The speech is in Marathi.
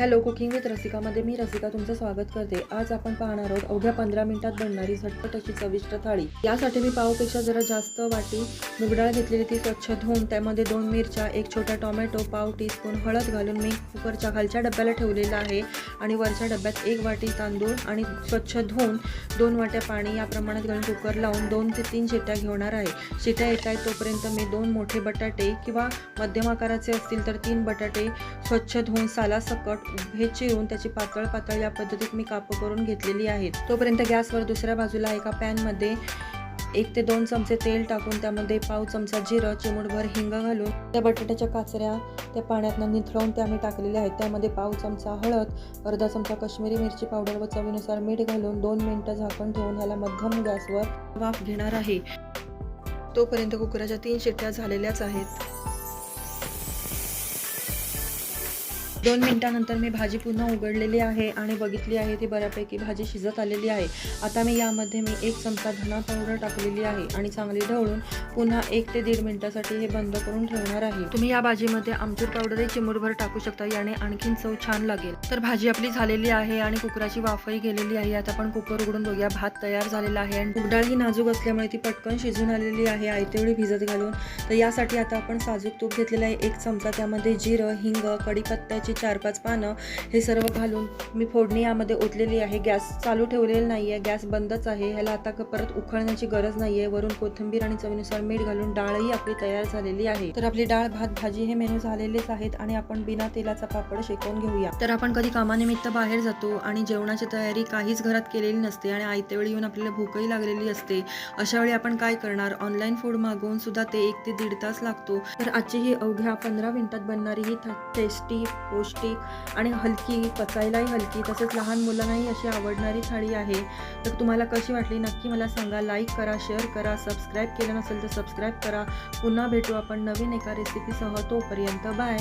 हॅलो कुकिंग विथ रसिकामध्ये मी रसिका तुमचं स्वागत करते. आज आपण पाहणार आहोत अवघ्या पंधरा मिनिटात बनणारी झटपट अशी चविष्ट थाळी. यासाठी मी पावपेक्षा जरा जास्त वाटी मुगडाळ घेतलेली ती स्वच्छ धुवून त्यामध्ये दोन मिरच्या एक छोटा टोमॅटो पाव टीस्पून हळद घालून मी कुकरच्या खालच्या डब्याला ठेवलेला आहे. आणि वरच्या डब्यात एक वाटी तांदूळ आणि स्वच्छ धुवून दोन वाट्या पाणी या प्रमाणात घालून कुकर लावून दोन ते तीन शिट्या घेणार आहे. शिट्या येत आहेत तोपर्यंत मी दोन मोठे बटाटे किंवा मध्यम आकाराचे असतील तर तीन बटाटे स्वच्छ धुवून सालासकट हे चिरून त्याची पातळ पातळ या पद्धतीत मी कापं करून घेतलेली आहेत. तोपर्यंत गॅसवर दुसऱ्या बाजूला एका पॅनमध्ये एक ते दोन चमचे तेल टाकून त्यामध्ये पाव चमचा जिरं चिमूटभर हिंग घालून त्या बटाट्याच्या काचऱ्या त्या पाण्यातनं निथळवून त्या मी टाकलेल्या आहेत. त्यामध्ये पाव चमचा हळद अर्धा चमचा काश्मीरी मिरची पावडर व चवीनुसार मीठ घालून दोन मिनटं झाकण ठेवून ह्याला मध्यम गॅसवर वाफ घेणार आहे. तोपर्यंत कुकराच्या तीन शिट्ट्या झालेल्याच आहेत. दोन मिनटानंतर मी भाजी पुन्हा उघडलेली आहे आणि बघितली आहे ती बऱ्यापैकी भाजी शिजत आलेली आहे. आता मी यामध्ये मी एक चमचा धना पावडर टाकलेली आहे आणि चांगली ढवळून पुन्हा एक ते दीड मिनटासाठी हे बंद करून ठेवणार आहे. तुम्ही या भाजीमध्ये आमचूर पावडरही चिमूरभर टाकू शकता याने आणखीन चव छान लागेल. तर भाजी आपली झालेली आहे आणि कुकराची वाफही गेलेली आहे. आता आपण कुकर उघडून बघूया भात तयार झालेला आहे आणि उगडाळ ही नाजूक असल्यामुळे ती पटकन शिजून आलेली आहे. आयतेवेळी भिजत घालून. तर यासाठी आता आपण साजूक तूप घेतलेलं आहे एक चमचा. त्यामध्ये जिरं हिंग कढीपत्त्याची चार पाच पानं हे सर्व घालून मी फोडणी यामध्ये ओतलेली आहे. गॅस चालू ठेवलेला नाही आहे गॅस बंदच आहे. ह्याला आता परत उखळण्याची गरज नाही आहे वरून कोथिंबीर आणि चवीनुसार मीठ घालून डाळही आपली तयार झालेली आहे. तर आपली डाळ भात भाजी हे मेनू झालेलेच आहेत आणि आपण बिना तेलाचा पापड शेकवून घेऊया. तर आपण कधी कामानिमित्त बाहेर जातो आणि जेवणाची तयारी काहीच घरात केलेली नसते आणि आयत्या वेळी येऊन आपल्याला भूकही लागलेली असते अशा वेळी आपण काय करणार? ऑनलाईन फूड मागवून सुद्धा ते एक ते दीड तास लागतो. तर आजची ही अवघ्या पंधरा मिनिटात बनणारी ही टेस्टी पौष्टिक आणि हलकी पचायलाही हलकी तसेच लहान मुलांनाही अशी आवडणारी थाळी आहे. तर तुम्हाला कशी वाटली नक्की मला सांगा. लाईक करा शेअर करा सबस्क्राईब केलं नसेल तर सबस्क्राईब करा. पुन्हा भेटू आपण नवीन एका रेसिपीसह तोपर्यंत बाय